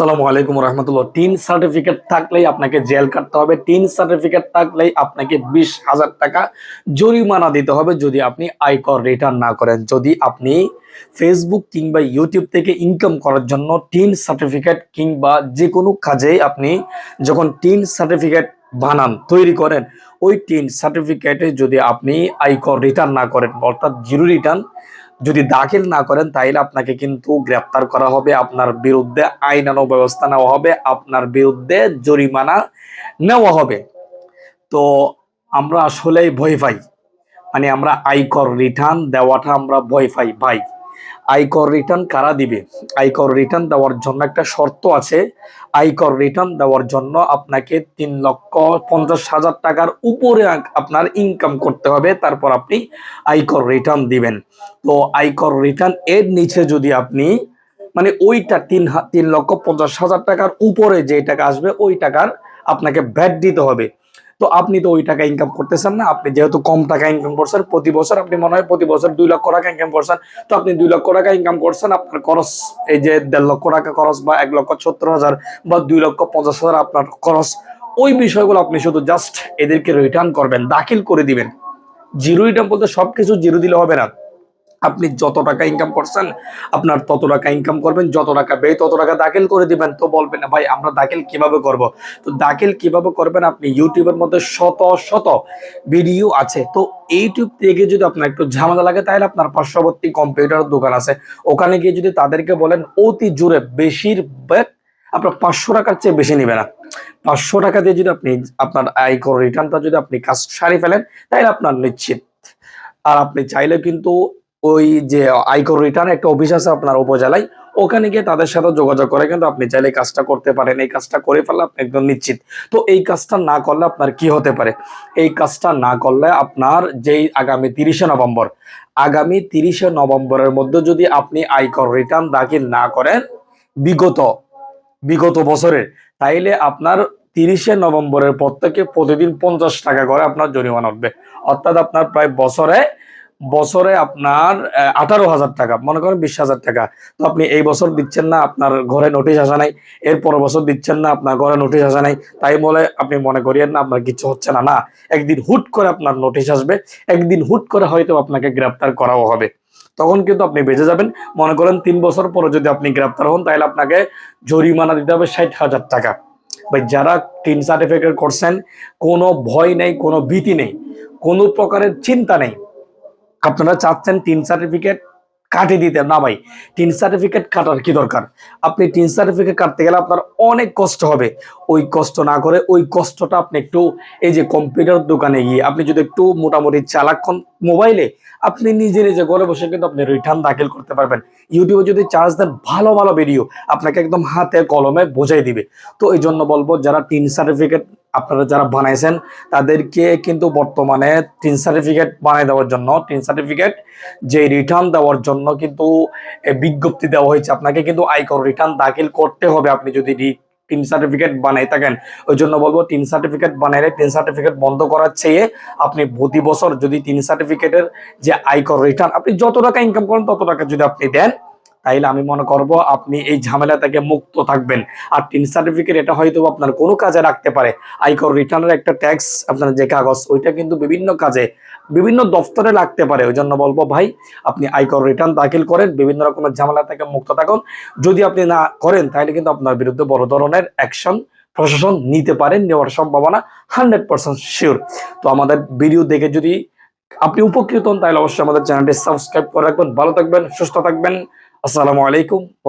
আসসালামু আলাইকুম রহমতুল্লাহ। Tin certificate থাকলেই আপনাকে জেল কাটতে হবে। টিন সার্টিফিকেট থাকলেই আপনাকে বিশ হাজার টাকা জরিমানা দিতে হবে যদি আপনি আয়কর রিটার্ন না করেন। যদি আপনি ফেসবুক কিংবা ইউটিউব থেকে ইনকাম করার জন্য টিন সার্টিফিকেট কিংবা যে কোনো কাজে আপনি যখন টিন সার্টিফিকেট বানান, তৈরি করেন, ওই টিন সার্টিফিকেটে যদি আপনি আয়কর রিটার্ন না করেন, অর্থাৎ জিরো রিটার্ন যদি দাখিল না করেন তাহলে আপনাকে কিন্তু গ্রেপ্তার করা হবে। আপনার বিরুদ্ধে আইনানো ব্যবস্থা নেওয়া হবে। আপনার বিরুদ্ধে জরিমানা নেওয়া হবে। তো আমরা আসলেই ভয় পাই। মানে আমরা আয়কর রিটার্ন দেওয়াটা আমরা ভয় পাই, ভাই। আয়কর রিটার্ন কারা দিবে? আয়কর রিটার্ন দেওয়ার জন্য একটা শর্ত আছে। আয়কর রিটার্ন দেওয়ার জন্য আপনাকে তিন লক্ষ পঞ্চাশ হাজার টাকার উপরে আপনার ইনকাম করতে হবে। তারপর আপনি আয়কর রিটার্ন দিবেন। তো আয়কর রিটার্ন এর নিচে যদি আপনি মানে ওইটা তিন তিন লক্ষ পঞ্চাশ হাজার টাকার উপরে যে টাকা আসবে, ওই টাকার আপনাকে ভ্যাট দিতে হবে। তো আপনি তো ওই টাকা ইনকাম করতেছেন না। আপনি যেহেতু কম টাকা ইনকাম করছেন, প্রতি বছর আপনি মনে হয় প্রতি বছর দুই লক্ষ টাকা ইনকাম করছেন। তো আপনি দুই লক্ষ টাকা ইনকাম করছেন, আপনার খরচ, এই যে দেড় লক্ষ টাকা খরচ বা এক লক্ষ সত্তর হাজার বা দুই লক্ষ পঞ্চাশ হাজার আপনার খরচ, ওই বিষয়গুলো আপনি শুধু জাস্ট এদেরকে রিটার্ন করবেন, দাখিল করে দিবেন। জিরো রিটার্ন বলতে সবকিছু জিরো দিলে হবে না। আপনি যত টাকা ইনকাম করছেন, আপনার তত টাকা ইনকাম করবেন, যত টাকা ব্যয়, তত টাকা দাখিল করে দিবেন। তো বলবেন না, ভাই, আমরা দাখিল কীভাবে করব? তো দাখিল কীভাবে করবেন আপনি ইউটিউবের মধ্যে শত শত ভিডিও আছে। তো ইউটিউব থেকে যদি আপনার একটু ঝামেলা লাগে, তাহলে আপনার পার্শ্ববর্তী কম্পিউটার দোকান আছে। ওখানে গিয়ে যদি তাদেরকে বলেন, অতি জোরে বেশিরভাগ আপনার পাঁচশো টাকার চেয়ে বেশি নেবে না। পাঁচশো টাকা দিয়ে যদি আপনি আপনার আয় আয়কর রিটার্নটা যদি আপনি কাজ সারিয়ে ফেলেন, তাহলে আপনার নিশ্চিত। আর আপনি চাইলে কিন্তু ওই যে আয়কর রিটার্ন একটা অফিস আছে আপনার উপজেলায়, ওখানে গিয়ে তাদের সাথে যোগাযোগ করে, কিন্তু আপনি চাইলে কাজটা করতে পারেন, এই কাজটা করে ফেললে আপনি একদম নিশ্চিত। তো এই কাজটা না করলে আপনার কি হতে পারে? এই কাজটা না করলে আপনার যেই আগামী তিরিশে নভেম্বর, আগামী তিরিশে নভেম্বরের মধ্যে যদি আপনি আয়কর রিটার্ন দাখিল না করেন, বিগত বিগত বছরের, তাইলে আপনার তিরিশে নভেম্বরের পর থেকে প্রতিদিন পঞ্চাশ টাকা করে আপনার জরিমানা উঠবে। অর্থাৎ আপনার প্রায় বছরে বছরে আপনার আঠারো হাজার টাকা, মনে করেন বিশ হাজার টাকা। তো আপনি এই বছর দিচ্ছেন না, আপনার ঘরে নোটিশ আসা নাই এর পরের বছর দিচ্ছেন না, আপনার ঘরে নোটিশ আসা নাই। তাই বলে আপনি মনে করিয়েন না, আপনার কিছু হচ্ছে না। না, একদিন হুট করে আপনার নোটিশ আসবে, একদিন হুট করে হয়তো আপনাকে গ্রেপ্তার করাও হবে। তখন কিন্তু আপনি বেঁচে যাবেন। মনে করেন তিন বছর পরে যদি আপনি গ্রেপ্তার হন, তাহলে আপনাকে জরিমানা দিতে হবে ষাট হাজার টাকা। ভাই, যারা টিন সার্টিফিকেট করছেন, কোনো ভয় নেই, কোনো ভীতি নেই, কোনো প্রকারের চিন্তা নেই। আপনারা চাচ্ছেন টিন সার্টিফিকেট কাটে দিতে। না ভাই টিন সার্টিফিকেট কাটার কি দরকার? আপনি টিন সার্টিফিকেট কাটতে গেলে আপনার অনেক কষ্ট হবে। ওই কষ্ট না করে ওই কষ্টটা আপনি একটু এই যে কম্পিউটার দোকানে গিয়ে আপনি যদি একটু মোটামুটি চালাক্ষণ মোবাইলে আপনি নিজে নিজে ঘরে বসে কিন্তু আপনি রিটার্ন দাখিল করতে পারবেন। ইউটিউবে যদি চার্জ দেন, ভালো ভালো ভিডিও আপনাকে একদম হাতে কলমে বোঝাই দিবে। তো এই জন্য বলব, যারা টিন সার্টিফিকেট আপনারা যারা বানাইছেন, তাদেরকে কিন্তু বর্তমানে টিন সার্টিফিকেট বানিয়ে দেওয়ার জন্য টিন সার্টিফিকেট যে রিটার্ন দেওয়ার জন্য কিন্তু বিজ্ঞপ্তি দেওয়া হয়েছে। আপনাকে কিন্তু আয়কর রিটার্ন দাখিল করতে হবে। আপনি যদি টিন সার্টিফিকেট বানাই থাকেন, ওই জন্য বলব টিন সার্টিফিকেট বানাইলে টিন সার্টিফিকেট বন্ধ করার চেয়ে আপনি প্রতি বছর যদি টিন সার্টিফিকেটের যে আয়কর রিটার্ন আপনি যত টাকা ইনকাম করেন, তত টাকা যদি আপনি দেন তাইলে আমি মনে করব আপনি এই ঝামেলা থেকে মুক্ত থাকবেন। আর টিন সার্টিফিকেট এটা হয়তো আপনার কোনো কাজে রাখতে পারে। আয়কর রিটার্নের একটা ট্যাক্স আপনার যে কাগজ, ওইটা কিন্তু বিভিন্ন কাজে, বিভিন্ন দফতরে লাগতে পারে। ওই জন্য বলব ভাই, আপনি আয়কর রিটার্ন দাখিল করেন, বিভিন্ন রকমের ঝামেলা থেকে মুক্ত থাকুন। যদি আপনি না করেন তাহলে কিন্তু আপনার বিরুদ্ধে বড় ধরনের অ্যাকশন প্রশাসন নিতে পারেন নেওয়ার সম্ভাবনা হান্ড্রেড পার্সেন্ট শিওর তো আমাদের ভিডিও দেখে যদি আপনি উপকৃত হন তাহলে অবশ্যই আমাদের চ্যানেলটি সাবস্ক্রাইব করে রাখবেন। ভালো থাকবেন, সুস্থ থাকবেন। আসসালামু আলাইকুম ও